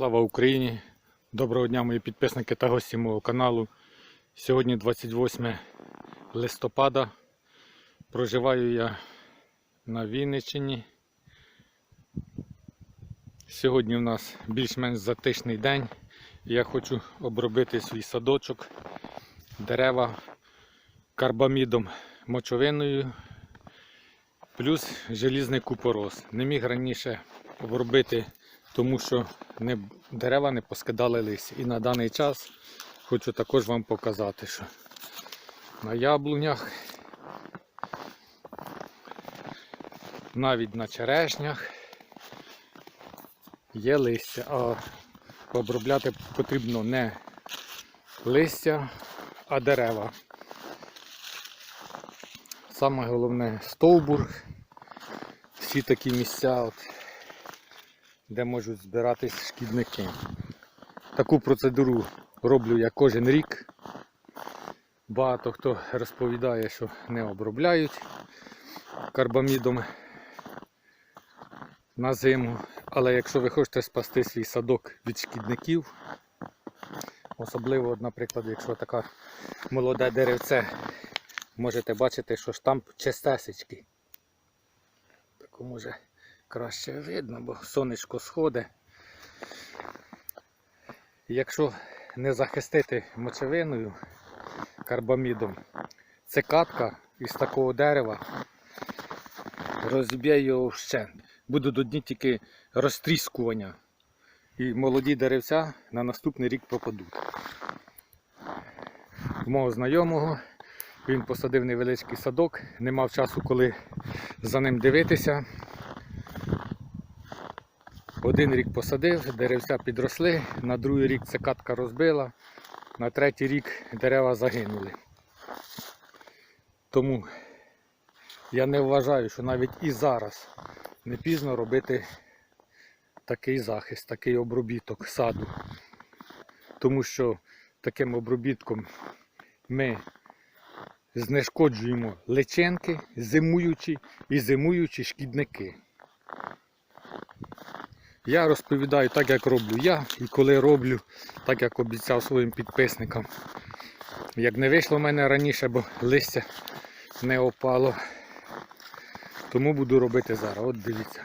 Слава Україні! Доброго дня, мої підписники та гості мого каналу. Сьогодні 28 листопада. Проживаю я на Вінниччині. Сьогодні у нас більш-менш затишний день. Я хочу обробити свій садочок, дерева карбамідом мочовиною, плюс желізний купорос. Не міг раніше обробити тому що не, дерева не поскидали листя. І на даний час хочу також вам показати, що на яблунях, навіть на черешнях є листя, а обробляти потрібно не листя, а дерева. Саме головне стовбур, всі такі місця. От, де можуть збиратись шкідники. Таку процедуру роблю я кожен рік. Багато хто розповідає, що не обробляють карбамідом на зиму. Але якщо ви хочете спасти свій садок від шкідників, особливо, наприклад, якщо така молоде деревце, можете бачити, що штамп чистесечки. Таку може краще видно, бо сонечко сходить. Якщо не захистити мочевиною карбамідом, цикатка із такого дерева розб'є його вщент. Будуть одні тільки розтріскування. І молоді деревця на наступний рік пропадуть. Мого знайомого він посадив невеличкий садок, не мав часу, коли за ним дивитися. Один рік посадив, деревця підросли, на другий рік цикатка розбила, на третій рік дерева загинули. Тому я не вважаю, що навіть і зараз не пізно робити такий захист, такий обробіток саду. Тому що таким обробітком ми знешкоджуємо личинки, зимуючі і зимуючі шкідники. Я розповідаю так, як роблю я, і коли роблю, так як обіцяв своїм підписникам. Як не вийшло в мене раніше, бо листя не опало. Тому буду робити зараз. От дивіться.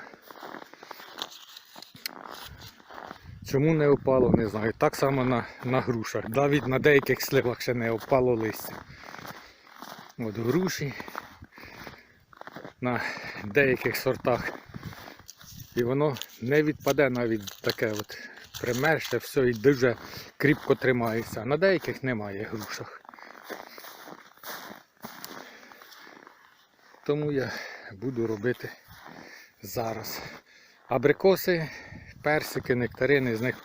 Чому не опало, не знаю. Так само на, на грушах. Навіть на деяких сливах ще не опало листя. От груші. На деяких сортах і воно не відпаде навіть таке от примерше, все і дуже кріпко тримається. А на деяких немає грушах. Тому я буду робити зараз. Абрикоси, персики, нектарини, з них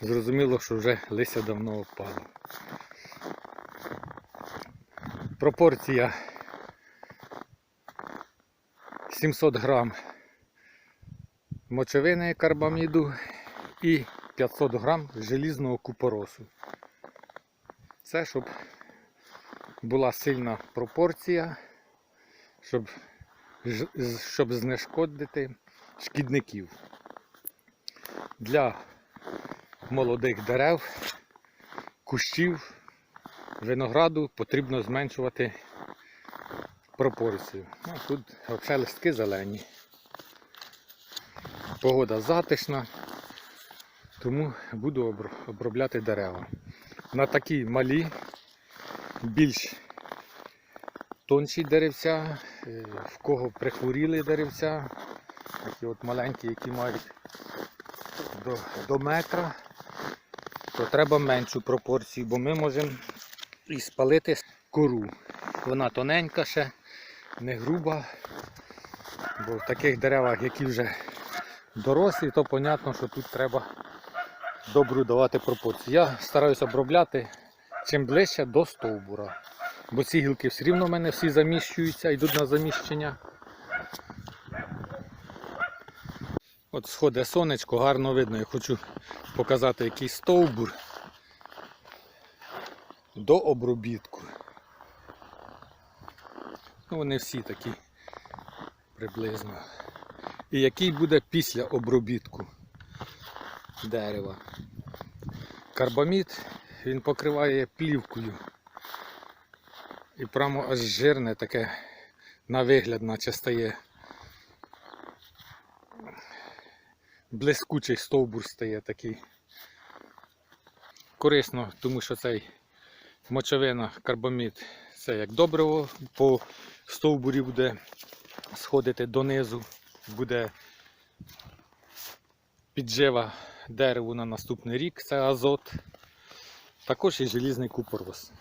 зрозуміло, що вже листя давно опало. Пропорція 700 грам мочевини карбаміду і 500 грам желізного купоросу. Це щоб була сильна пропорція, щоб, щоб знешкодити шкідників. Для молодих дерев, кущів, винограду потрібно зменшувати пропорцію. Ну, тут листки зелені. Погода затишна, тому буду обробляти дерева. На такі малі, більш тонші деревця, е, в кого прихворіли деревця, такі от маленькі, які мають до, до метра, то треба меншу пропорцію, бо ми можемо і спалити кору. Вона тоненька ще, не груба, бо в таких деревах, які вже дорослі, то зрозуміло, що тут треба добру давати пропорцію. Я стараюся обробляти чим ближче до стовбура. Бо ці гілки все рівно в мене всі заміщуються, йдуть на заміщення. От сходить сонечко, гарно видно. Я хочу показати який стовбур до обробітку. Ну, вони всі такі приблизно. І який буде після обробітку. дерева. Карбамід він покриває плівкою. І прямо аж жирне таке на вигляд, наче стає. Блискучий стовбур стає такий. Корисно, тому що цей мочовина, карбамід, це як добриво, по стовбурі буде сходити донизу, буде піджива дереву на наступний рік, це азот. Також і желізний купорос.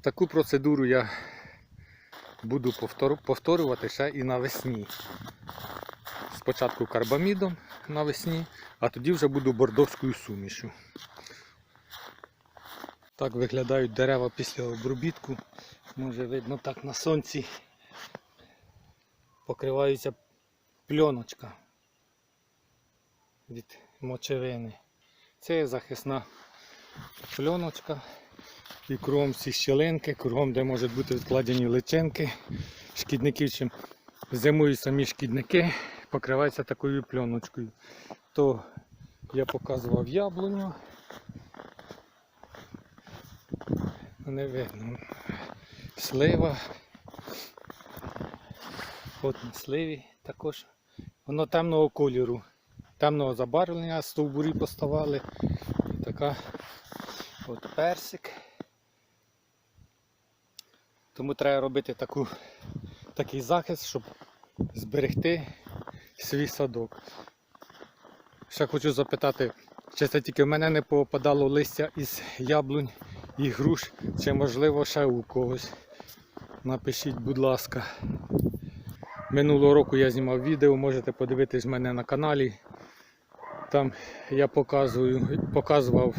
Таку процедуру я буду повторювати ще і навесні. Спочатку карбамідом навесні, а тоді вже буду бордовською сумішю. Так виглядають дерева після обробітку. Може видно так на сонці покриваються пленочка від мочевини. Це захисна пленочка. І кругом всі щілинки, кругом, де можуть бути відкладені личинки, шкідників, чим зимують самі шкідники, покриваються такою пленочкою. То я показував яблуню. Не видно. Слива. От на сливі також. Воно темного кольору, темного забарвлення, стовбурі поставали. І така от персик. Тому треба робити таку, такий захист, щоб зберегти свій садок. Ще хочу запитати, чи це тільки в мене не попадало листя із яблунь і груш, чи можливо ще у когось. Напишіть, будь ласка. Минулого року я знімав відео, можете подивитись мене на каналі. Там я показую, показував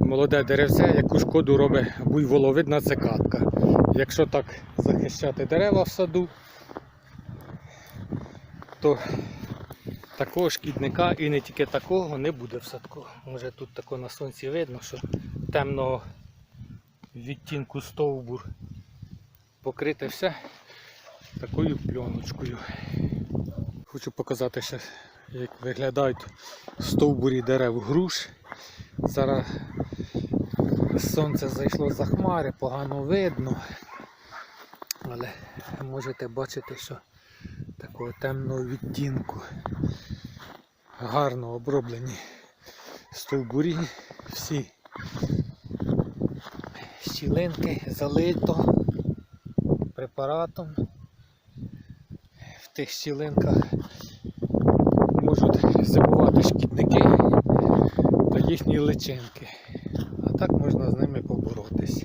молоде деревце, яку шкоду робить буйволовидна цикадка. Якщо так захищати дерева в саду, то такого шкідника і не тільки такого не буде в садку. Може тут тако на сонці видно, що темного відтінку стовбур покрите все такою пленочкою. Хочу показати ще, як виглядають стовбурі дерев груш. Зараз сонце зайшло за хмари, погано видно. Але можете бачити, що такого темного відтінку. Гарно оброблені стовбурі, всі щілинки залито препаратом. Тих щілинках можуть зимувати шкідники та їхні личинки. А так можна з ними поборотись.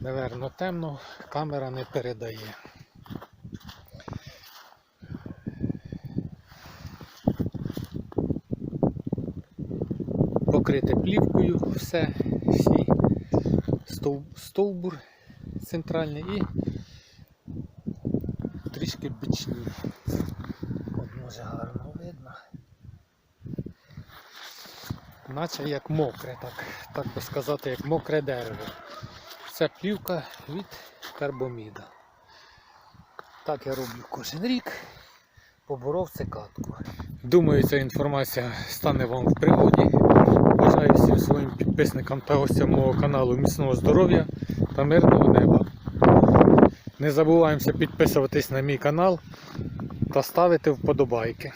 Наверно, темно, камера не передає. Покрите плівкою все, всі стов, стовбур центральний і трішки бічні. От може гарно видно. Наче як мокре, так, так би сказати, як мокре дерево. Це плівка від карбоміда. Так я роблю кожен рік. Поборов цикадку. Думаю, ця інформація стане вам в пригоді. Бажаю всім своїм підписникам та гостям мого каналу міцного здоров'я та мирного неба. Не забуваємося підписуватись на мій канал та ставити вподобайки.